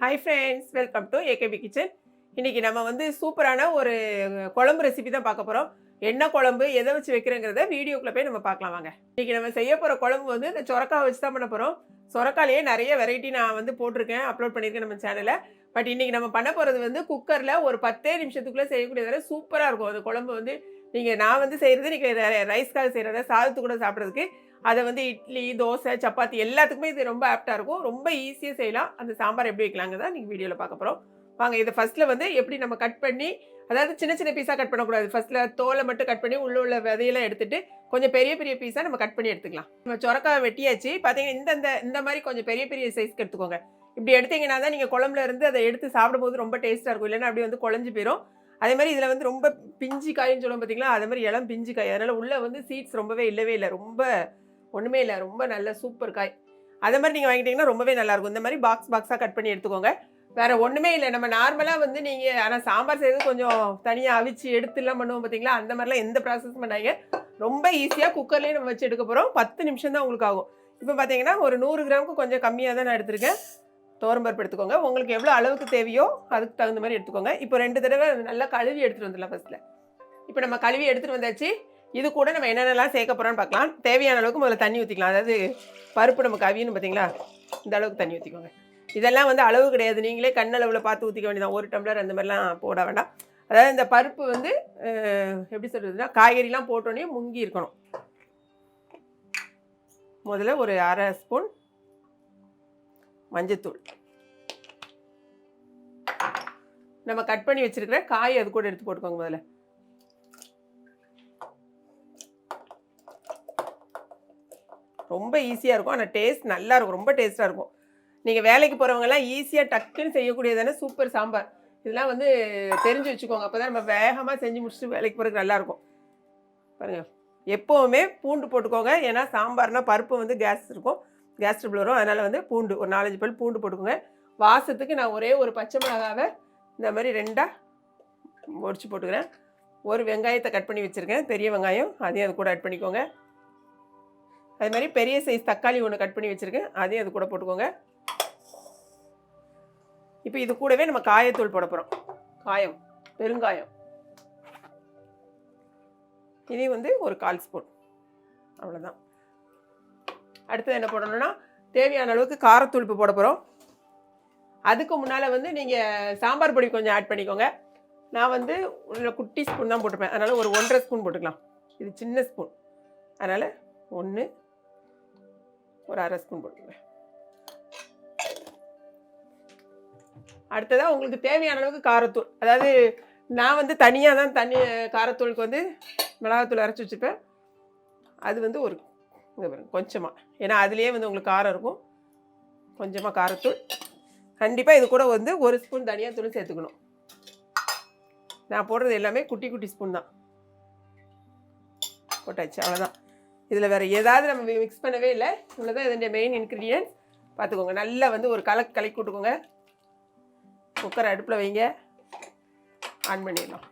Hi friends welcome to AKP kitchen இன்றைக்கி நம்ம வந்து சூப்பரான ஒரு குழம்பு ரெசிபி தான் பார்க்க போகிறோம் என்ன குழம்பு எதை வச்சு வைக்கிறேங்கிறத வீடியோக்குள்ளே போய் நம்ம பார்க்கலாம் வாங்க. இன்றைக்கி நம்ம செய்ய போகிற குழம்பு வந்து இந்த சொரக்காய் வச்சு தான் பண்ண போகிறோம் சொரக்காலேயே நிறைய வெரைட்டி நான் வந்து போட்டிருக்கேன் அப்லோட் பண்ணியிருக்கேன் நம்ம சேனலில் பட் இன்றைக்கி நம்ம பண்ண போகிறது வந்து குக்கரில் ஒரு பத்தே நிமிஷத்துக்குள்ளே செய்யக்கூடியதால சூப்பராக இருக்கும். அந்த குழம்பு வந்து நீங்கள் நான் வந்து செய்கிறது நீங்கள் ரைஸ்க்காக செய்கிறத சாதத்து கூட சாப்பிட்றதுக்கு அதை வந்து இட்லி தோசை சப்பாத்தி எல்லாத்துக்குமே இது ரொம்ப ஆப்டாக இருக்கும். ரொம்ப ஈஸியாக செய்யலாம். அந்த சாம்பார் எப்படி வைக்கலாங்கிறத நீங்கள் வீடியோவில் பார்க்க போகிறோம் வாங்க இதை ஃபஸ்ட்டில் வந்து எப்படி நம்ம கட் பண்ணி அதாவது சின்ன சின்ன பீஸாக கட் பண்ணக்கூடாது. ஃபஸ்ட்டில் தோலை மட்டும் கட் பண்ணி உள்ள உள்ள விதையெல்லாம் எடுத்துகிட்டு கொஞ்சம் பெரிய பெரிய பீஸாக நம்ம கட் பண்ணி எடுத்துக்கலாம். நம்ம சொரக்காய் வெட்டியாச்சு. பார்த்தீங்கன்னா இந்த இந்த மாதிரி கொஞ்சம் பெரிய பெரிய சைஸ்க்கு எடுத்துக்கோங்க. இப்படி எடுத்தீங்கன்னா தான் நீங்கள் குழம்புல இருந்து அதை எடுத்து சாப்பிடும்போது ரொம்ப டேஸ்ட்டாக இருக்கும். இல்லைன்னா அப்படி வந்து குழஞ்சு போயிடும் அதே மாதிரி இதில் வந்து ரொம்ப பிஞ்சு காயின்னு சொல்லுவோம் பார்த்தீங்களா அதே மாதிரி இளம் பிஞ்சு காய். அதனால் உள்ளே வந்து சீட்ஸ் ரொம்பவே இல்லவே இல்லை. ரொம்ப ஒன்றுமே இல்லை. ரொம்ப நல்ல சூப்பர் காய். அதை மாதிரி நீங்கள் வாங்கிட்டீங்கன்னா ரொம்பவே நல்லாயிருக்கும் இந்த மாதிரி பாக்ஸ் பாக்ஸாக கட் பண்ணி எடுத்துக்கோங்க. வேறு ஒன்றுமே இல்லை. நம்ம நார்மலாக வந்து நீங்கள் ஆனால் சாம்பார் செய்யறது கொஞ்சம் தனியாக அவிச்சு எடுத்துலாம் பண்ணுவோம் பார்த்தீங்களா அந்த மாதிரிலாம் எந்த ப்ராசஸ் பண்ணாங்க ரொம்ப ஈஸியாக குக்கர்லேயே நம்ம வச்சு எடுக்க போகிறோம் பத்து நிமிஷம் தான் உங்களுக்கு ஆகும். இப்போ பார்த்தீங்கன்னா ஒரு நூறு கிராமுக்கு கொஞ்சம் கம்மியாக தான் நான் எடுத்திருக்கேன். தோரம்பருப்பு எடுத்துக்கோங்க. உங்களுக்கு எவ்வளோ அளவுக்கு தேவையோ அதுக்கு தகுந்த மாதிரி எடுத்துக்கோங்க. இப்போ ரெண்டு தடவை நல்லா கழுவி எடுத்துகிட்டு வந்துடலாம் ஃபஸ்ட்டில் இப்போ நம்ம கழுவி எடுத்துகிட்டு வந்தாச்சு. இது கூட நம்ம என்னென்னலாம் சேர்க்க போகிறோம்னு பார்க்கலாம். தேவையான அளவுக்கு முதல்ல தண்ணி ஊற்றிக்கலாம் அதாவது பருப்பு நமக்கு அவியன்னு பார்த்தீங்களா? இந்த அளவுக்கு தண்ணி ஊற்றிக்கோங்க இதெல்லாம் வந்து அளவு கிடையாது. நீங்களே கண்ணளவில் பார்த்து ஊற்றிக்க வேண்டியதான் ஒரு டம்ளர் அந்த மாதிரிலாம் போட வேண்டாம். அதாவது இந்த பருப்பு வந்து எப்படி சொல்கிறதுனா காய்கறிலாம் போட்டோன்னே முங்கி இருக்கணும். முதல்ல ஒரு அரை ஸ்பூன் மஞ்சத்தூள். நம்ம கட் பண்ணி வச்சிருக்கிற காய் அது கூட எடுத்து போட்டுக்கோங்க முதல்ல. ரொம்ப ஈஸியாக இருக்கும். ஆனால் டேஸ்ட் நல்லா இருக்கும். ரொம்ப டேஸ்ட்டாக இருக்கும். நீங்கள் வேலைக்கு போகிறவங்கலாம் ஈஸியாக டக்குன்னு செய்யக்கூடியதானே? சூப்பர் சாம்பார். இதெல்லாம் வந்து தெரிஞ்சு வச்சுக்கோங்க. அப்போ தான் நம்ம வேகமாக செஞ்சு முடிச்சுட்டு வேலைக்கு போகிறதுக்கு நல்லாயிருக்கும் பாருங்கள் எப்போவுமே பூண்டு போட்டுக்கோங்க. ஏன்னா சாம்பார்னால் பருப்பு வந்து கேஸ் இருக்கும். கேஸ் ட்ரிபிள் வரும். அதனால் வந்து பூண்டு ஒரு நாலஞ்சு பல் பூண்டு போட்டுக்கோங்க. வாசத்துக்கு நான் ஒரே ஒரு பச்சை மிளகாவை இந்த மாதிரி ரெண்டாக ஒடிச்சு போட்டுக்கிறேன். ஒரு வெங்காயத்தை கட் பண்ணி வச்சுருக்கேன். பெரிய வெங்காயம் அதையும் அது கூட ஆட் பண்ணிக்கோங்க. அது மாதிரி பெரிய சைஸ் தக்காளி ஒன்று கட் பண்ணி வச்சுருக்கேன். அதையும் அது கூட போட்டுக்கோங்க. இப்போ இது கூடவே நம்ம காயத்தூள் போட போகிறோம் காயம் பெருங்காயம். இதே வந்து ஒரு கால் ஸ்பூன் அவ்வளோதான் அடுத்தது என்ன போடணும்னா தேவையான அளவுக்கு காரத்தூள் இப்போ போட போகிறோம் அதுக்கு முன்னால் வந்து நீங்கள் சாம்பார் பொடி கொஞ்சம் ஆட் பண்ணிக்கோங்க. நான் வந்து உள்ள குட்டி ஸ்பூன் தான் போட்டிருப்பேன் அதனால் ஒரு ஒன்றரை ஸ்பூன் போட்டுக்கலாம். இது சின்ன ஸ்பூன் அதனால் ஒன்று ஒரு அரை ஸ்பூன் போட்டுருவேன் அடுத்ததாக உங்களுக்கு தேவையான அளவுக்கு காரத்தூள். அதாவது நான் வந்து தனியாக தான் தனி காரத்தூளுக்கு வந்து மிளகாத்தூள் அரைச்சி வச்சுப்பேன் அது வந்து ஒரு பாருங்க கொஞ்சமாக ஏன்னா அதுலேயே வந்து உங்களுக்கு காரம் இருக்கும். கொஞ்சமாக காரத்தூள். கண்டிப்பாக இது கூட வந்து ஒரு ஸ்பூன் தனியாக தூள் சேர்த்துக்கணும். நான் போடுறது எல்லாமே குட்டி குட்டி ஸ்பூன் தான். போட்டாச்சு அவ்வளோதான் இதில் வேறு ஏதாவது நம்ம மிக்ஸ் பண்ணவே இல்லை. இவ்வளோதான் இதனுடைய மெயின் இன்க்ரீடியன்ட் பார்த்துக்கோங்க. நல்லா வந்து ஒரு கலக்கு கலக்கி விட்டுக்கோங்க. குக்கர் அடுப்பில் வைங்க. ஆன் பண்ணிடலாம்.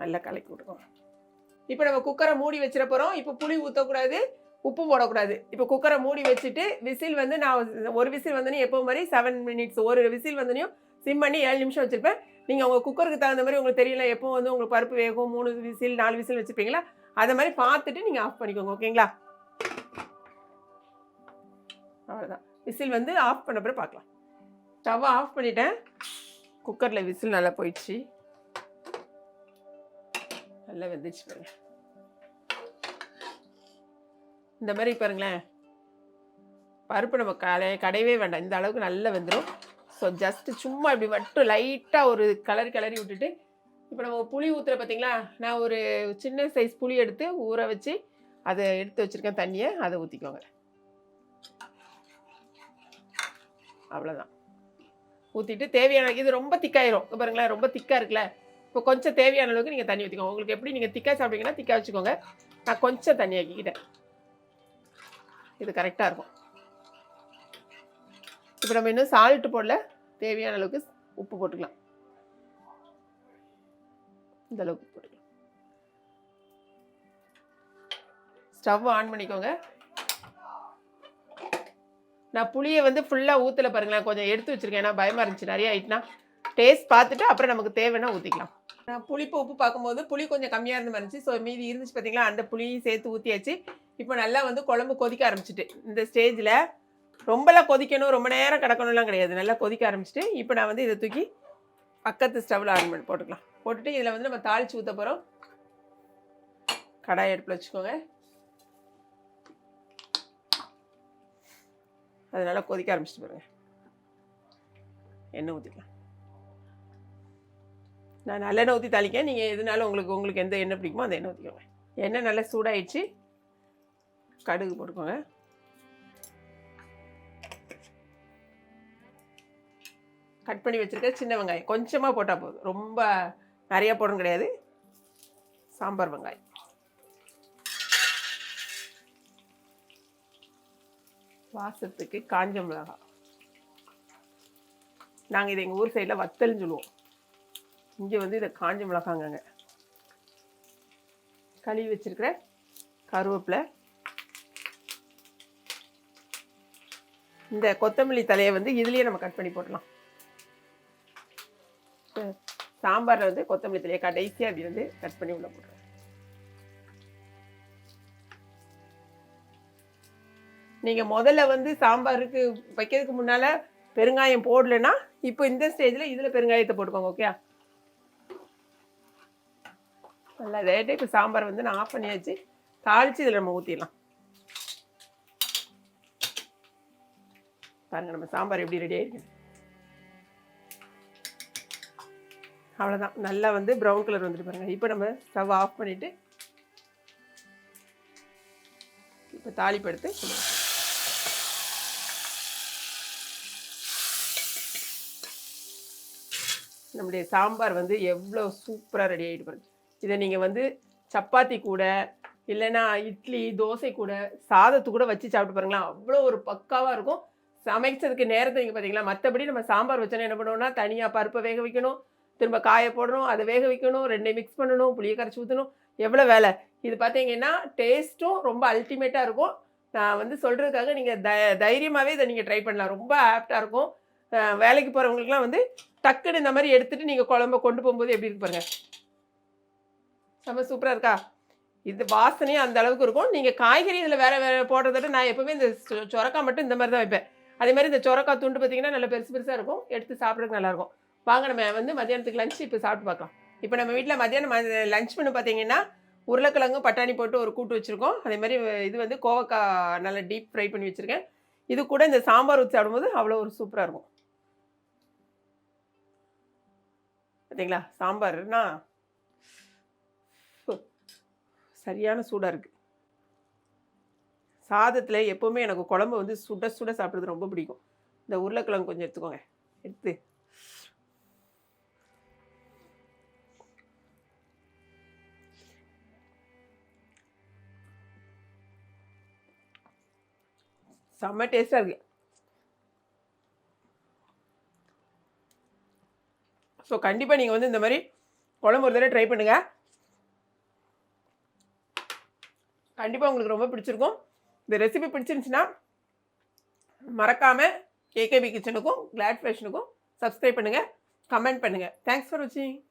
நல்லா கலக்கி விட்டுக்கோங்க. இப்போ நம்ம குக்கரை மூடி வச்சிட போகிறோம் இப்போ புளி ஊற்றக்கூடாது உப்பு போடக்கூடாது. இப்போ குக்கரை மூடி வச்சுட்டு விசில் வந்து நான் ஒரு விசில் வந்தோடனே எப்போ மாதிரி செவன் மினிட்ஸ் ஒரு விசில் வந்தோடனையும் சிம் பண்ணி ஏழு நிமிஷம் வச்சுருப்பேன். நீங்கள் உங்கள் குக்கருக்கு தகுந்த மாதிரி உங்களுக்கு தெரியல எப்போ வந்து உங்களுக்கு பருப்பு வேகும் மூணு விசில் நாலு விசில் வச்சுருப்பீங்களா? அதை மாதிரி பார்த்துட்டு நீங்கள் ஆஃப் பண்ணிக்கோங்க ஓகேங்களா? அவ்வளோதான் விசில் வந்து ஆஃப் பண்ண பிறகு பார்க்கலாம். ஸ்டவ் ஆஃப் பண்ணிட்டேன். குக்கரில் விசில் நல்லா போயிடுச்சு. நல்லா வெந்துச்சு பாருங்க. இந்த மாதிரி பாருங்களேன். பருப்பு நம்ம கடை கடையவே வேண்டாம். இந்த அளவுக்கு நல்லா வெந்துடும் ஸோ ஜஸ்ட்டு சும்மா இப்படி மட்டும் லைட்டாக ஒரு கலர் கிளறி விட்டுட்டு இப்போ நம்ம புளி ஊற்றுற பார்த்தீங்களா நான் ஒரு சின்ன சைஸ் புளி எடுத்து ஊற வச்சு அதை எடுத்து வச்சுருக்கேன் தண்ணியை அதை ஊற்றிக்கோங்க அவ்வளோதான் ஊற்றிட்டு தேவையான இது ரொம்ப திக்காயிரும் பாருங்களேன் ரொம்ப திக்காக இருக்குல்ல? இப்போ கொஞ்சம் தேவையான அளவுக்கு நீங்கள் தண்ணி ஊற்றிக்கோங்க உங்களுக்கு எப்படி நீங்கள் திக்காக சாப்பிட்டீங்கன்னா திக்காக வச்சுக்கோங்க. நான் கொஞ்சம் தண்ணி ஆக்கிக்கிட்டேன். இது கரெக்டாக இருக்கும். இப்போ நம்ம இன்னும் சால்ட் போடல. தேவையான அளவுக்கு உப்பு போட்டுக்கலாம். இந்த அளவுக்கு போட்டுக்கலாம். ஸ்டவ் ஆன் பண்ணிக்கோங்க. நான் புளியை வந்து ஃபுல்லாக ஊற்றல பாருங்களேன். கொஞ்சம் எடுத்து வச்சிருக்கேன். ஏன்னா பயமாக இருந்துச்சு. நிறைய ஆயிட்டுனா டேஸ்ட் பார்த்துட்டு அப்புறம் நமக்கு தேவைன்னா ஊற்றிக்கலாம் நான் புளிப்பு உப்பு பார்க்கும்போது புளி கொஞ்சம் கம்மியாக இருந்த மாதிரி இருந்துச்சு. ஸோ மீதி இருந்துச்சு பார்த்தீங்களா அந்த புளியும் சேர்த்து ஊற்றியாச்சு இப்போ நல்லா வந்து குழம்பு கொதிக்க ஆரம்பிச்சிட்டு இந்த ஸ்டேஜில் ரொம்பலாம் கொதிக்கணும் ரொம்ப நேரம் கிடக்கணும்லாம் கிடையாது. நல்லா கொதிக்க ஆரம்பிச்சிட்டு இப்போ நான் வந்து இதை தூக்கி பக்கத்து ஸ்டவ்வில் ஆன் பண்ணி போட்டுக்கலாம். போட்டுட்டு இதில் வந்து நம்ம தாளிச்சு ஊற்ற போகிறோம் கடாய் அடுப்பில் வச்சுக்கோங்க. அது நல்லா கொதிக்க ஆரம்பிச்சிட்டு பாருங்க. எண்ணெய் ஊற்றிக்கலாம் நான் நல்லெண்ணெய் ஊற்றி தாளிக்கேன். நீங்கள் எதுனாலும் உங்களுக்கு உங்களுக்கு எந்த எண்ணெய் பிடிக்குமோ அந்த எண்ணெய் ஊற்றிக்கோங்க எண்ணெய் நல்லா சூடாயிடுச்சு. கடுகு போட்டுக்கோங்க. கட் பண்ணி வச்சுருக்க சின்ன வெங்காயம். கொஞ்சமாக போட்டால் போதும். ரொம்ப நிறையா போடணும் கிடையாது. சாம்பார் வெங்காயம். வாசத்துக்கு காஞ்ச மிளகாய் நாங்கள் இதை எங்கள் ஊர் சைடில் வத்தல்னு சொல்லுவோம். இங்கே வந்து இதை காஞ்ச மிளகாங்கங்க. கழுவி வச்சுருக்கிற கருவேப்பிலை. இந்த கொத்தமல்லி தலையை வந்து இதுலேயே நம்ம கட் பண்ணி போடலாம் சாம்பாரில் வந்து கொத்தமல்லி தலையை கடைசியாக அப்படி வந்து கட் பண்ணி உள்ள போடுறேன் நீங்கள் முதல்ல வந்து சாம்பாருக்கு வைக்கிறதுக்கு முன்னால் பெருங்காயம் போடலைன்னா இப்போ இந்த ஸ்டேஜில் இதில் பெருங்காயத்தை போட்டுக்கோங்க ஓகே நல்லா ரேட்டு இப்போ சாம்பார் வந்து நான் ஆஃப் பண்ணியாச்சு. தாளித்து இதில் நம்ம ஊற்றிடலாம் பாருங்கள் நம்ம சாம்பார் எப்படி ரெடி ஆயிருக்கு. அவ்வளோதான் நல்லா வந்து ப்ரௌன் கலர் வந்துட்டு பாருங்க. இப்போ நம்ம ஸ்டவ் ஆஃப் பண்ணிவிட்டு இப்போ தாளிப்பு எடுத்து நம்முடைய சாம்பார் வந்து எவ்வளோ சூப்பராக ரெடி ஆகிட்டு பாருங்க. இதை நீங்கள் வந்து சப்பாத்தி கூட இல்லைன்னா இட்லி தோசை கூட சாதத்து கூட வச்சு சாப்பிட்டு பாருங்களேன். அவ்வளோ ஒரு பக்காவாக இருக்கும். சமைச்சதுக்கு நேரத்தை நீங்கள் பார்த்தீங்களா மற்றபடி நம்ம சாம்பார் வச்சோன்னா என்ன பண்ணுவோம்னா தனியாக பருப்பை வேக வைக்கணும். திரும்ப காய போடணும் அதை வேக வைக்கணும் ரெண்டையும் மிக்ஸ் பண்ணணும் புளியை கரைச்சி ஊற்றணும் எவ்வளோ வேலை? இது பார்த்தீங்கன்னா டேஸ்ட்டும் ரொம்ப அல்டிமேட்டாக இருக்கும். நான் வந்து சொல்கிறதுக்காக நீங்கள் த தைரியமாகவே இதை நீங்கள் ட்ரை பண்ணலாம். ரொம்ப ஆப்டாக இருக்கும். வேலைக்கு போகிறவங்களுக்குலாம் வந்து டக்குன்னு இந்த மாதிரி எடுத்துகிட்டு நீங்கள் குழம்ப கொண்டு போகும்போது எப்படி இருக்கு பாருங்கள் செம்ம சூப்பராக இருக்கா? இது வாசனையும் அந்த அளவுக்கு இருக்கும். நீங்கள் காய்கறி இதில் வேற வேறு போடுறத விட நான் எப்போவுமே இந்த சொரக்காய் மட்டும் இந்த மாதிரி தான் வைப்பேன். அதே மாதிரி இந்த சொரக்காய் துண்டு பார்த்தீங்கன்னா நல்லா பெருசு பெருசாக இருக்கும். எடுத்து சாப்பிட்றதுக்கு நல்லாயிருக்கும் வாங்க நம்ம வந்து மதியானத்துக்கு லஞ்ச் இப்போ சாப்பிட்டு பார்க்கலாம். இப்போ நம்ம வீட்டில் மத்தியானம் லஞ்ச் பண்ணு பார்த்தீங்கன்னா உருளைக்கிழங்கு பட்டாணி போட்டு ஒரு கூட்டு வச்சுருக்கோம். அதே மாதிரி இது வந்து கோவக்காய் நல்லா டீப் ஃப்ரை பண்ணி வச்சுருக்கேன். இது கூட இந்த சாம்பார் ஊற்றி சாப்பிடும்போது அவ்வளோ ஒரு சூப்பராக இருக்கும். பார்த்தீங்களா சாம்பார்னா சரியான சூடாக இருக்குது சாதத்தில் எப்போவுமே எனக்கு குழம்பு வந்து சுட சுட சாப்பிட்றது ரொம்ப பிடிக்கும். இந்த உருளைக்கிழங்கு கொஞ்சம் எடுத்துக்கோங்க. எடுத்து. செம்ம டேஸ்ட்டாக இருக்கு. ஸோ கண்டிப்பாக நீங்கள் வந்து இந்த மாதிரி குழம்பு ஒரு தடவை ட்ரை பண்ணுங்கள் கண்டிப்பாக உங்களுக்கு ரொம்ப பிடிச்சிருக்கும். இந்த ரெசிபி பிடிச்சிருந்துச்சுன்னா மறக்காமல் கேகேபி கிச்சனுக்கும் கிளாட் ஃபேஷனுக்கும் சப்ஸ்கிரைப் பண்ணுங்கள் கமெண்ட் பண்ணுங்கள் தேங்க்ஸ் ஃபார் வாட்சிங்